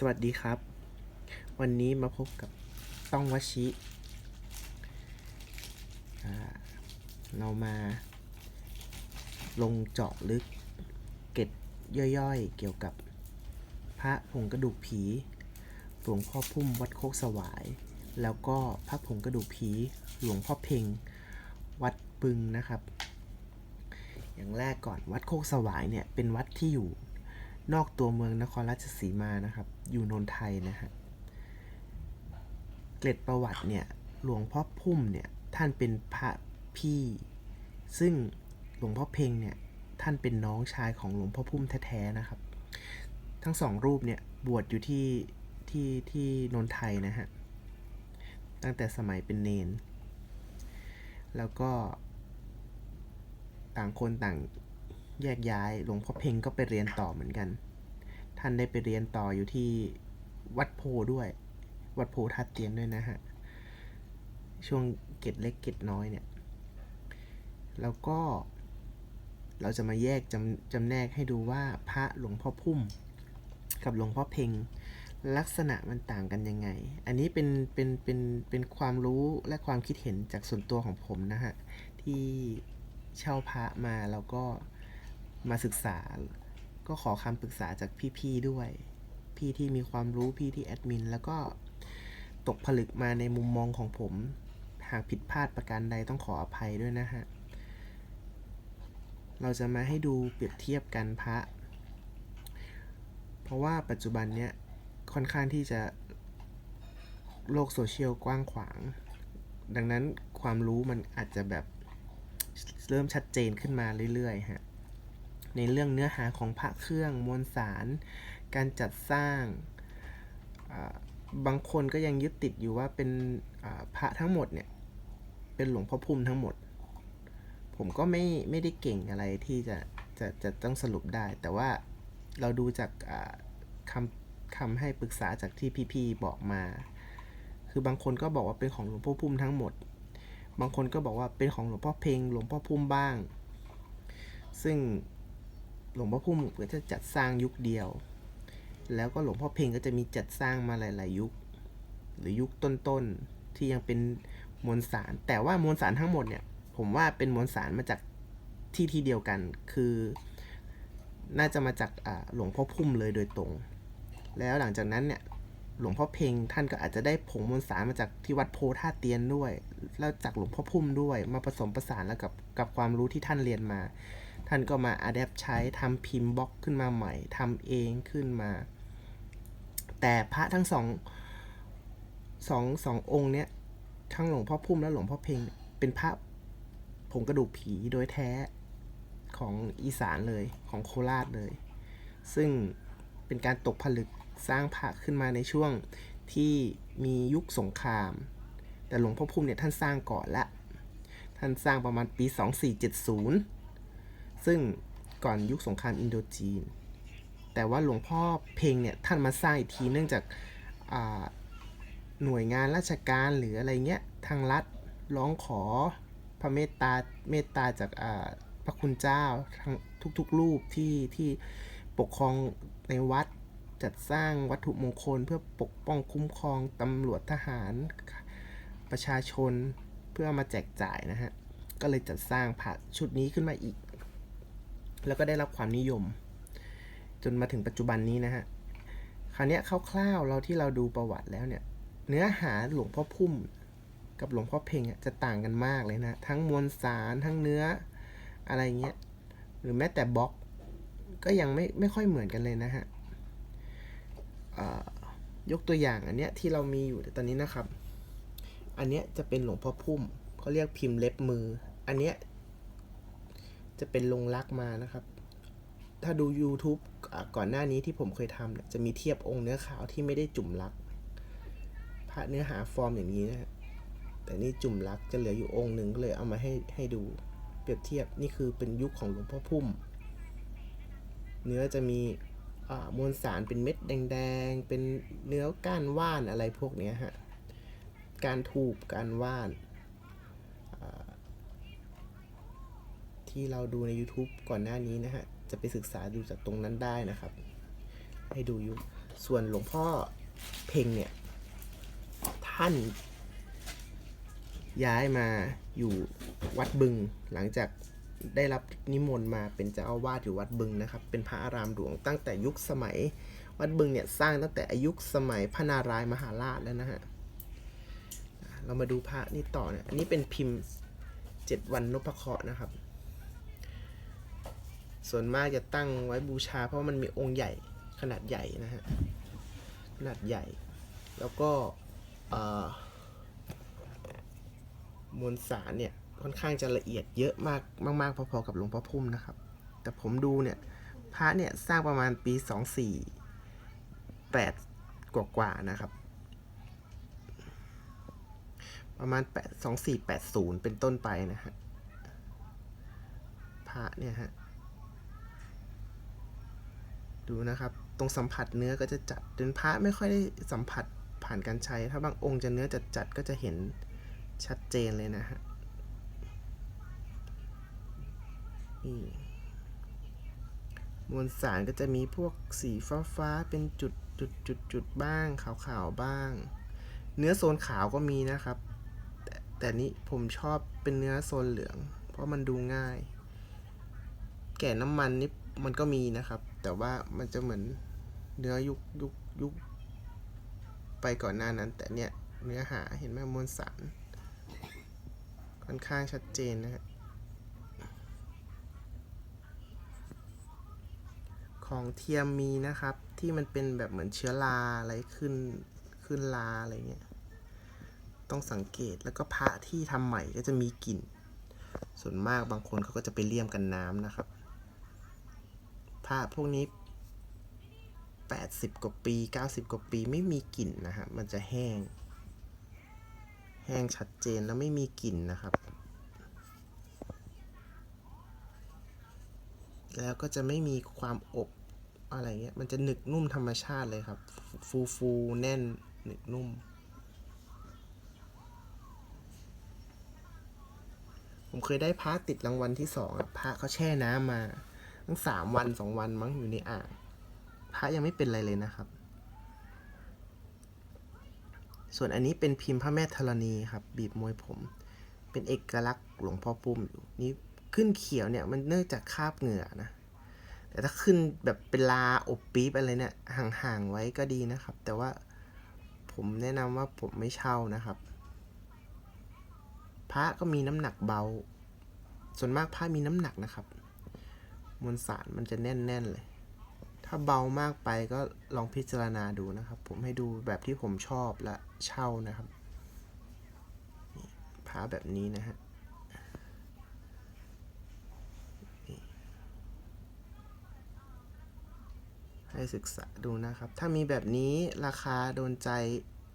สวัสดีครับ วันนี้มาพบกับต้องวชิ เรามา ลงเจาะลึก เก็ดย่อยๆ เกี่ยวกับ พระผงกระดูกผี หลวงพ่อพุ่มวัดโคกสวาย แล้วก็พระผงกระดูกผี หลวงพ่อเพ่งวัดปึงนะครับ อย่างแรกก่อนวัดโคกสวายเนี่ยเป็นวัดที่อยู่ นอกตัวเมืองนครราชสีมานะครับ อยู่นนไทยนะฮะเกร็ดประวัติเนี่ยหลวงพ่อพุ่มเนี่ยท่านเป็นพระพี่ ซึ่งหลวงพ่อเพ่งเนี่ยท่านเป็นน้องชายของหลวงพ่อพุ่มแท้ๆนะครับ ทั้งสองรูปเนี่ยบวชอยู่ที่ที่ที่นนไทยนะฮะตั้งแต่สมัยเป็นเนน แล้วก็ต่างคนต่าง แยกย้าย หลวงพ่อเพ่งก็ไปเรียนต่อเหมือนกัน ท่านได้ไปเรียนต่ออยู่ที่วัดโพด้วย วัดโพทัดเตียนด้วยนะฮะ ช่วงเกตเล็กเกตน้อยเนี่ย แล้วก็เราจะมาแยกจำจำแนกให้ดูว่าพระหลวงพ่อพุ่ม กับหลวงพ่อเพ่งลักษณะมันต่างกันยังไง อันนี้เป็นเป็นเป็นเป็นความรู้และความคิดเห็นจากส่วนตัวของผมนะฮะ ที่เช่าพระมาแล้วก็ มาศึกษา ก็ขอคำปรึกษาจากพี่ๆด้วย พี่ที่มีความรู้พี่ที่แอดมิน แล้วก็ตกผลึกมาในมุมมองของผม หากผิดพลาดประการใดต้องขออภัยด้วยนะฮะ เราจะมาให้ดูเปรียบเทียบกันพระ เพราะว่าปัจจุบันเนี้ยค่อนข้างที่จะโลกโซเชียลกว้างขวาง ดังนั้นความรู้มันอาจจะแบบเริ่มชัดเจนขึ้นมาเรื่อยๆฮะ ในเรื่องเนื้อหาของพระเครื่องมวลสาร การจัดสร้าง บางคนก็ยังยึดติดอยู่ว่าเป็นพระทั้งหมดเนี่ย เป็นหลวงพ่อพุ่มทั้งหมด ผมก็ไม่ไม่ได้เก่งอะไรที่จะจะจะต้องสรุปได้ แต่ว่าเราดูจากคำคำให้ปรึกษาจากที่พี่ๆบอกมา คือบางคนก็บอกว่าเป็นของหลวงพ่อพุ่มทั้งหมด บางคนก็บอกว่าเป็นของหลวงพ่อเพลงหลวงพ่อพุ่มบ้าง ซึ่ง หลวงพ่อพุ่มก็จะจัดสร้างยุคเดียว แล้วก็หลวงพ่อเพลงก็จะมีจัดสร้างมาหลาย ๆ ยุค หรือยุคต้นๆที่ยังเป็นมวลสาร แต่ว่ามวลสารทั้งหมดเนี่ย ผมว่าเป็นมวลสารมาจากที่ที่เดียวกัน คือน่าจะมาจากหลวงพ่อพุ่มเลยโดยตรง แล้วหลังจากนั้นเนี่ยหลวงพ่อเพลงท่านก็อาจจะได้ผงมวลสารมาจากที่วัดโพธาเตียนด้วย แล้วจากหลวงพ่อพุ่มด้วย มาผสมประสานแล้วกับกับความรู้ที่ท่านเรียนมา ท่านก็มาอัดแอปใช้ทำพิมพ์บล็อกขึ้นมาใหม่ทำเองขึ้นมา แต่พระทั้งสองสองสององค์เนี้ยทั้งหลวงพ่อพุ่มและหลวงพ่อเพลงเป็นพระผงกระดูกผีโดยแท้ของอีสานเลยของโคราชเลย ซึ่งเป็นการตกผลึกสร้างพระขึ้นมาในช่วงที่มียุคสงคราม แต่หลวงพ่อพุ่มเนี่ยท่านสร้างก่อนละ ท่านสร้างประมาณปี 2470 ซึ่งก่อนยุคสงครามอินโดจีน แต่ว่าหลวงพ่อเพลงเนี่ยท่านมาสร้างอีกทีเนื่องจากาหน่วยงานราชการหรืออะไรเงี้ยทางรัฐร้องขอพระเมตตาเมตตาจากาพระคุณเจ้าทั้งทุกๆรูปที่ที่ปกครองในวัดจัดสร้างวัตถุมงคล เพื่อปกป้องคุ้มครองตำรวจทหารประชาชนเพื่อมาแจกจ่ายนะฮะ ก็เลยจัดสร้างพระชุดนี้ขึ้นมาอีก แล้วก็ได้รับความนิยม จนมาถึงปัจจุบันนี้นะฮะคราวนี้คร่าวๆเราที่เราดูประวัติแล้วเนี่ย เนื้อหาหลวงพ่อพุ่มกับหลวงพ่อเพ่งจะต่างกันมากเลยนะ ทั้งมวลสารทั้งเนื้ออะไรเงี้ยหรือแม้แต่บล็อก ก็ยังไม่ไม่ค่อยเหมือนกันเลยนะฮะยกตัวอย่างอันเนี้ยที่เรามีอยู่ตอนนี้นะครับ อันเนี้ยจะเป็นหลวงพ่อพุ่มเขาเรียกพิมพ์เล็บมือ อันเนี้ย จะเป็นลงรักมานะครับ ถ้าดู YouTube ก่อนหน้านี้ที่ผมเคยทำเนี่ยจะมีเทียบองค์เนื้อขาวที่ไม่ได้จุ่มรักพระเนื้อหาฟอร์มอย่างนี้นะแต่นี่จุ่มรักจะเหลืออยู่องค์หนึ่งก็เลยเอามาให้ให้ดูเปรียบเทียบนี่คือเป็นยุคของหลวงพ่อพุ่ม เนื้อจะมีอ่ามวลสารเป็นเม็ดแดงๆ เป็นเนื้อก้านว่านอะไรพวกนี้ฮะ การถูกการว่านอ่า ที่เราดูใน YouTube ก่อนหน้านี้นะฮะ จะไปศึกษาดูจากตรงนั้นได้นะครับ ให้ดูยุคส่วนหลวงพ่อเพ่งเนี่ย ท่าน ย้ายมาอยู่วัดบึง หลังจากได้รับนิมนต์มาเป็นเจ้าอาวาสอยู่วัดบึงนะครับ เป็นพระอารามหลวงตั้งแต่ยุคสมัย วัดบึงเนี่ยสร้างตั้งแต่อายุสมัยพระนารายณ์มหาราชแล้วนะฮะอะเรามาดูพระนี่ต่อเนี่ย อันนี้เป็นพิมพ์เจ็ดวันนพเคราะห์นะครับ ส่วนมากจะตั้งไว้บูชา เพราะว่ามันมีองค์ใหญ่ขนาดใหญ่นะฮะขนาดใหญ่ แล้วก็มวลสารเนี่ยค่อนข้างจะละเอียดเยอะมากมาก ๆ พอๆกับหลวงพ่อพุ่มนะครับ แต่ผมดูเนี่ยพระเนี่ยสร้างประมาณปี 24กว่าๆนะครับ ประมาณ 8 2480 เป็นต้นไปนะฮะพระเนี่ยฮะ ดูนะครับ ตรงสัมผัสเนื้อก็จะจัดเป็นพระไม่ค่อยได้สัมผัสผ่านการใช้ ถ้าบางองค์จะเนื้อจัดจัดก็จะเห็นชัดเจนเลยนะฮะนี่มวลสารก็จะมีพวกสีฟ้าฟ้าๆเป็นจุดจุดจุดจุดบ้างขาวขาวบ้าง เนื้อโซนขาวก็มีนะครับ แต่แต่นี้ผมชอบเป็นเนื้อโซนเหลือง เพราะมันดูง่าย แก่น้ำมันนี่มันก็มีนะครับ แต่ว่ามันจะเหมือนเนื้อยุคยุคยุคไปก่อนหน้านั้น แต่เนี่ยเนื้อหาเห็นไหมมวลสารค่อนข้างชัดเจนนะฮะของเทียมมีนะครับที่มันเป็นแบบเหมือนเชื้อราอะไรขึ้นขึ้นราอะไรเงี้ยต้องสังเกตแล้วก็พระที่ทำใหม่ก็จะมีกลิ่น ส่วนมากบางคนเขาก็จะไปเลี่ยมกันน้ำนะครับ พระพวกนี้ 80 กว่าปี 90 กว่าปีไม่มีกลิ่นนะฮะมันจะแห้ง แห้งชัดเจนแล้วไม่มีกลิ่นนะครับ แล้วก็จะไม่มีความอบอะไรเงี้ย มันจะหนึกนุ่มธรรมชาติเลยครับ ฟูฟูแน่นหนึกนุ่ม ผมเคยได้พระติดรางวัลที่สองพระเขาแช่น้ำมา ตั้งสามวันสองวันมั้งอยู่ในอ่างพระยังไม่เป็นอะไรเลยนะครับ ส่วนอันนี้เป็นพิมพ์พระแม่ธรณีครับ บีบมวยผม เป็นเอกลักษณ์หลวงพ่อปุ้มอยู่นี่ขึ้นเขียวเนี่ยมันเนื่องจากคาบเหงื่อนะ แต่ถ้าขึ้นแบบเป็นลาอบปี๊บอะไรเนี่ยห่างๆไว้ก็ดีนะครับ แต่ว่าผมแนะนำว่าผมไม่เช่านะครับ พระก็มีน้ำหนักเบา ส่วนมากพระมีน้ำหนักนะครับ มวลสารมันจะแน่นๆเลย ถ้าเบามากไปก็ลองพิจารณาดูนะครับ ผมให้ดูแบบที่ผมชอบและเช่านะครับนี่พระแบบนี้นะฮะให้ศึกษาดูนะครับ ถ้ามีแบบนี้ราคาโดนใจ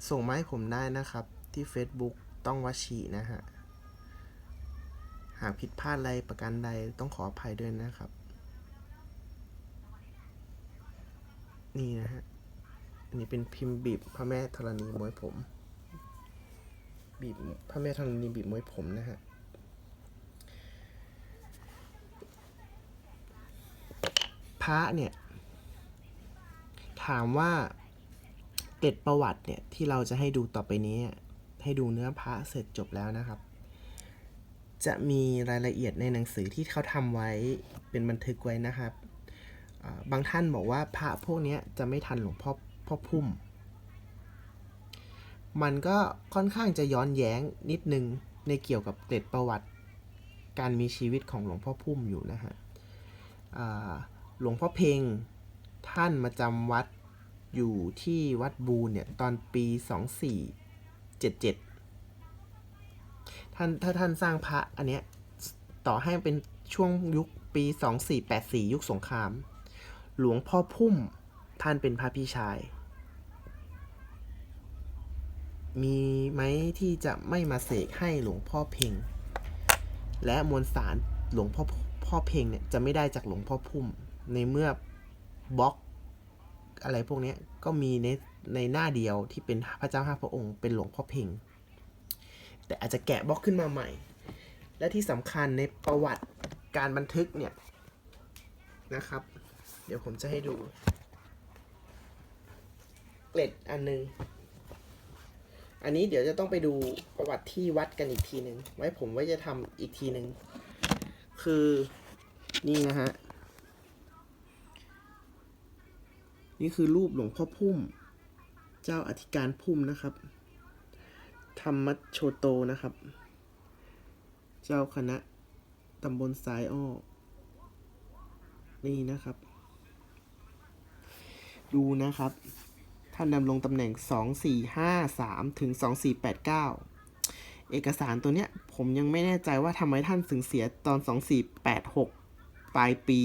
ส่งมาให้ผมได้นะครับ ที่ Facebook ต้องวชีนะฮะ หากผิดพลาดอะไรประการใดต้องขออภัยด้วยนะครับ นี่นะฮะ อันนี้เป็นพิมพ์บีบพระแม่ธรณีมวยผม บีบพระแม่ธรณีบีบมวยผมนะฮะ พระเนี่ย ถามว่าเกร็ดประวัติเนี่ย ที่เราจะให้ดูต่อไปนี้ ให้ดูเนื้อพระเสร็จจบแล้วนะครับจะมีรายละเอียดในหนังสือที่เขาทำไว้เป็นบันทึกไว้นะครับ บางท่านบอกว่าพระพวกนี้จะไม่ทันหลวงพ่อพ่อพุ่ม มันก็ค่อนข้างจะย้อนแย้งนิดนึงในเกี่ยวกับเกร็ดประวัติ การมีชีวิตของหลวงพ่อพุ่มอยู่นะฮะหลวงพ่อเพงท่านมาจำวัดอยู่ที่วัดบูนเนี่ยตอนปี 2477 ท่านถ้าท่านสร้างพระอันเนี้ยต่อให้เป็นช่วงยุคปี 2484 ยุคสงคราม หลวงพ่อพุ่มท่านเป็นพระพี่ชาย มีไหมที่จะไม่มาเสกให้หลวงพ่อเพ่งและมวลสารหลวงพ่อพ่อเพ่งเนี่ยจะไม่ได้จากหลวงพ่อพุ่ม ในเมื่อบล็อกอะไรพวกนี้ก็มีในในหน้าเดียวที่เป็นพระเจ้าห้าพระองค์ เป็นหลวงพ่อเพ่งแต่อาจจะแกะบล็อกขึ้นมาใหม่ และที่สำคัญในประวัติการบันทึกเนี่ยนะครับ เดี๋ยวผมจะให้ดู เกล็ดอันหนึง อันนี้เดี๋ยวจะต้องไปดูประวัติที่วัดกันอีกทีหนึ่งไว้ผมไว้จะทำอีกทีหนึ่งคือนี่นะฮะ นี่คือรูปหลวงพ่อพุ่ม เจ้าอธิการพุ่มนะครับ ธรรมโชโตนะครับ เจ้าคณะตำบลสายอ้อ นี่นะครับ ดูนะครับ ท่านดำรงตำแหน่ง 2453 ถึง 2489 เอกสารตัวเนี้ยผมยังไม่แน่ใจว่าทำไมท่านถึงเสียตอน 2486 ปลายปี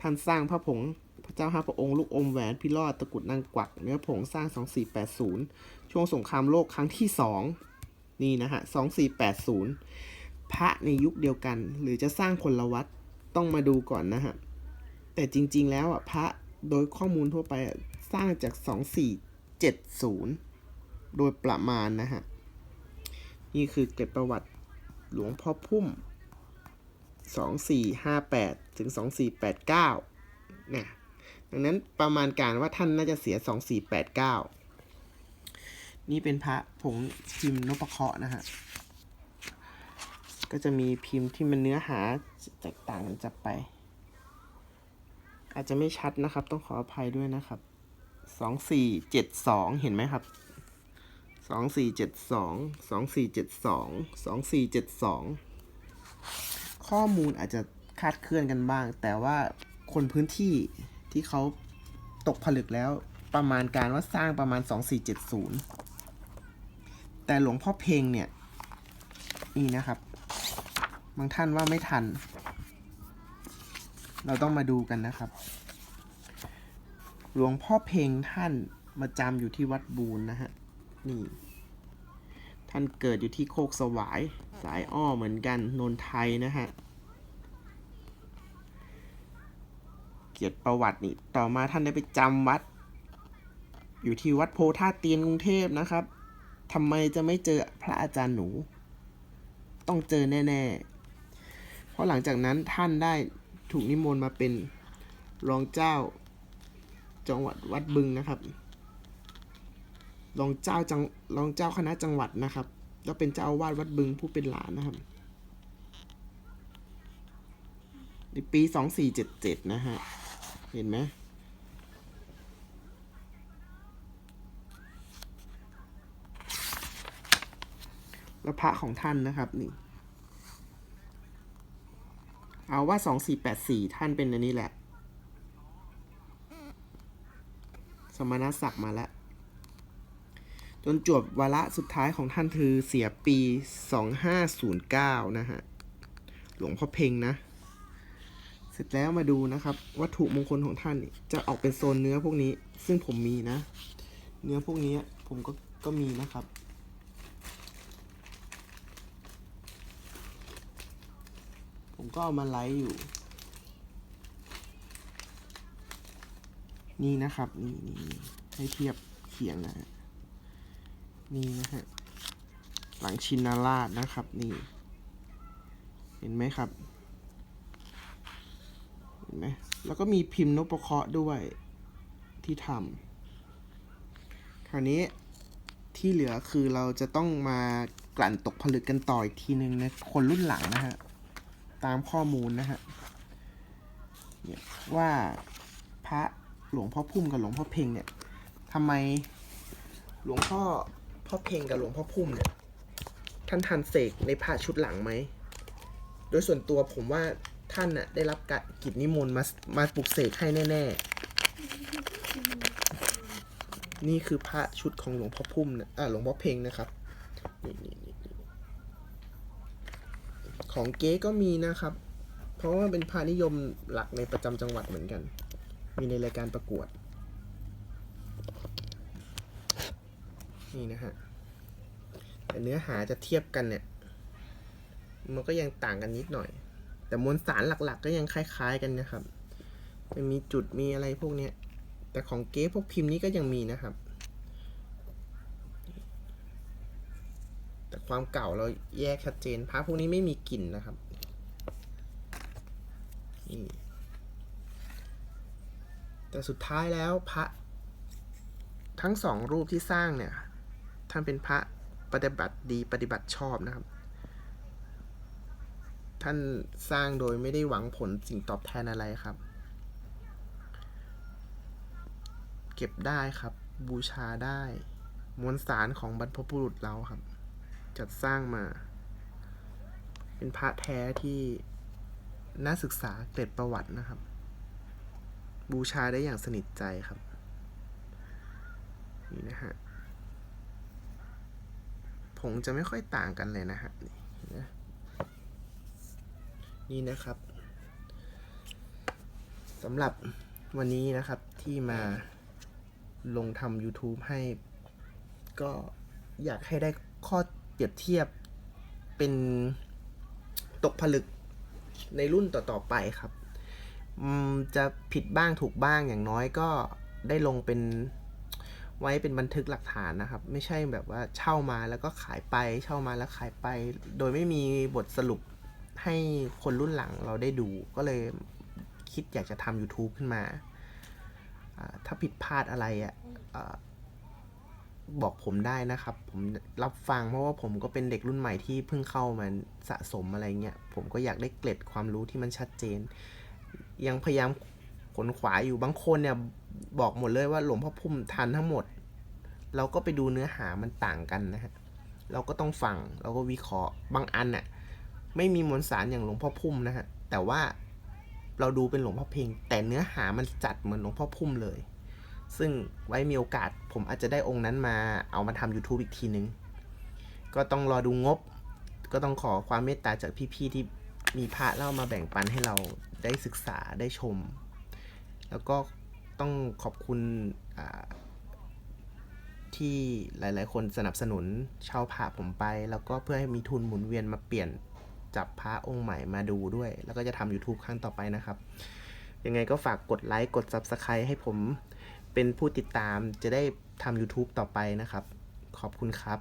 ท่านสร้างพระผงพระเจ้าห้าพระองค์ลูกอมแหวนพิรอดตะกุดนางกวัก เนื้อผงสร้าง 2480 ช่วงสงครามโลกครั้งที่ 2 นี่นะฮะ 2480 พระในยุคเดียวกัน หรือจะสร้างคนละวัดต้องมาดูก่อนนะฮะ แต่จริงๆแล้วอะพระ โดยข้อมูลทั่วไปสร้างจาก 2470 โดยประมาณนะฮะ นี่คือเกร็ดประวัติหลวงพ่อพุ่ม 2458 ถึง 2489นี่ยดังนั้นประมาณการว่าท่านน่าจะเสีย 2489 นี่เป็นพระผงพิมพ์นพเคราะห์นะฮะ ก็จะมีพิมพ์ที่มันเนื้อหาแตกต่างกันจากไป อาจจะไม่ชัดนะครับ ต้องขออภัยด้วยนะครับสองสี่เจ็ดสองเห็นไหมครับสองสี่เจ็ดสองสองสี่เจ็ดสองสองสี่เจ็ดสองข้อมูลอาจจะคาดเคลื่อนกันบ้าง แต่ว่าคนพื้นที่ที่เขาตกผลึกแล้วประมาณการว่าสร้างประมาณ 2470 แต่หลวงพ่อเพลงเนี่ย นี่นะครับ บางท่านว่าไม่ทัน เราต้องมาดูกันนะครับ หลวงพ่อเพลงท่านมาจำอยู่ที่วัดบูนนะฮะ นี่ ท่านเกิดอยู่ที่โคกสวาย สายอ้อเหมือนกัน นนไทยนะฮะ เกียรติประวัตินี่ ต่อมาท่านได้ไปจำวัด อยู่ที่วัดโพธาเตียนกรุงเทพนะครับทำไมจะไม่เจอพระอาจารย์หนู ต้องเจอแน่ ๆ เพราะหลังจากนั้นท่านได้ ถูกนิมนต์มาเป็นรองเจ้าจังหวัดวัดบึงนะครับ รองเจ้าจังรองเจ้าคณะจังหวัดนะครับ แล้วเป็นเจ้าวาสวัดบึงผู้เป็นหลานนะครับ ในปี2477นะฮะ เห็นไหมแล้วพระของท่านนะครับนี่ เอาว่า 2484 ท่านเป็นอันนี้แหละ สมณศักดิ์มาแล้ว จนจวบวาระสุดท้ายของท่านคือเสียปี 2509 นะฮะ หลวงพ่อเพ็งนะ เสร็จแล้วมาดูนะครับ วัตถุมงคลของท่านจะออกเป็นโซนเนื้อพวกนี้ ซึ่งผมมีนะ เนื้อพวกนี้ผมก็ก็มีนะครับ ผม ก็เอามาไลฟ์อยู่ นี่นะครับ นี่นี่ให้เทียบเคียงนะฮะนี่นะฮะหลังชินาราชนะครับ นี่ เห็นไหมครับ เห็นไหมแล้วก็มีพิมพ์นพเคราะห์ด้วยที่ทำคราวนี้ที่เหลือคือเราจะต้องมากลั่นตกผลึกกันต่ออีกทีหนึ่งในคนรุ่นหลังนะฮะ ตามข้อมูลนะฮะว่าพระหลวงพ่อพุ่มกับหลวงพ่อเพ่งเนี่ยทำไมหลวงพ่อพ่อเพ่งกับหลวงพ่อพุ่มเนี่ยท่านทันเสกในพระชุดหลังไหม โดยส่วนตัวผมว่าท่านน่ะได้รับกกิจนิมนต์มามาปลุกเสกให้แน่ ๆ นี่คือพระชุดของหลวงพ่อพุ่มนะอ่าหลวงพ่อเพ่งนะครับนี่นี่นี่นี่ ของเก๊ก็มีนะครับ เพราะว่าเป็นพานิยมหลักในประจำจังหวัดเหมือนกัน มีในรายการประกวด นี่นะฮะ แต่เนื้อหาจะเทียบกันเนี่ย มันก็ยังต่างกันนิดหน่อย แต่มวลสารหลักๆ ก็ยังคล้ายๆ กันนะครับ จะมีจุดมีอะไรพวกเนี้ย แต่ของเก๊พวกพิมพ์นี้ก็ยังมีนะครับ แต่ความเก่าเราแยกชัดเจนพระพวกนี้ไม่มีกลิ่นนะครับนี่แต่สุดท้ายแล้วพระทั้งสองรูปที่สร้างเนี่ยท่านเป็นพระปฏิบัติดีปฏิบัติชอบนะครับ ท่านสร้างโดยไม่ได้หวังผลสิ่งตอบแทนอะไรครับ เก็บได้ครับบูชาได้ มวลสารของบรรพบุรุษเราครับ จัดสร้างมา เป็นพระแท้ที่น่าศึกษาเกร็ดประวัตินะครับ บูชาได้อย่างสนิทใจครับ นี่นะฮะผงจะไม่ค่อยต่างกันเลยนะฮะนี่นไหมนี่นะครับสำหรับวันนี้นะครับที่มาลงทำ YouTube ให้ก็อยากให้ได้ข้อ เปรียบเทียบเป็นตกผลึกในรุ่นต่อๆไปครับจะผิดบ้างถูกบ้างอย่างน้อยก็ได้ลงเป็นไว้เป็นบันทึกหลักฐานนะครับ ไม่ใช่แบบว่าเช่ามาแล้วก็ขายไปเช่ามาแล้วขายไป โดยไม่มีบทสรุปให้คนรุ่นหลังเราได้ดู ก็เลยคิดอยากจะทำ YouTube ขึ้นมา ถ้าผิดพลาดอะไรอะอ่า บอกผมได้นะครับ ผมรับฟังเพราะว่าผมก็เป็นเด็กรุ่นใหม่ที่เพิ่งเข้ามาสะสมอะไรเงี้ย ผมก็อยากได้เกล็ดความรู้ที่มันชัดเจน ยังพยายามขนขวายอยู่บางคนเนี่ยบอกหมดเลยว่าหลวงพ่อพุ่มทันทั้งหมด เราก็ไปดูเนื้อหามันต่างกันนะฮะเราก็ต้องฟังเราก็วิเคราะห์บางอันน่ะไม่มีมวลสารอย่างหลวงพ่อพุ่มนะฮะแต่ว่าเราดูเป็นหลวงพ่อเพ่งแต่เนื้อหามันจัดเหมือนหลวงพ่อพุ่มเลย ซึ่งไว้มีโอกาสผมอาจจะได้องค์นั้นมาเอามาทำ YouTube อีกทีนึง ก็ต้องรอดูงบ ก็ต้องขอความเมตตาจากพี่ๆที่มีพระเล่ามาแบ่งปันให้เราได้ศึกษาได้ชม แล้วก็ต้องขอบคุณที่หลายๆ คนสนับสนุนเช่าพระผมไป แล้วก็เพื่อให้มีทุนหมุนเวียนมาเปลี่ยนจับพระองค์ใหม่มาดูด้วย แล้วก็จะทำ YouTube ครั้งต่อไปนะครับ ยังไงก็ฝากกดไลค์ กด Subscribe ให้ผม เป็นผู้ติดตามจะได้ทำ YouTube ต่อไปนะครับ ขอบคุณครับ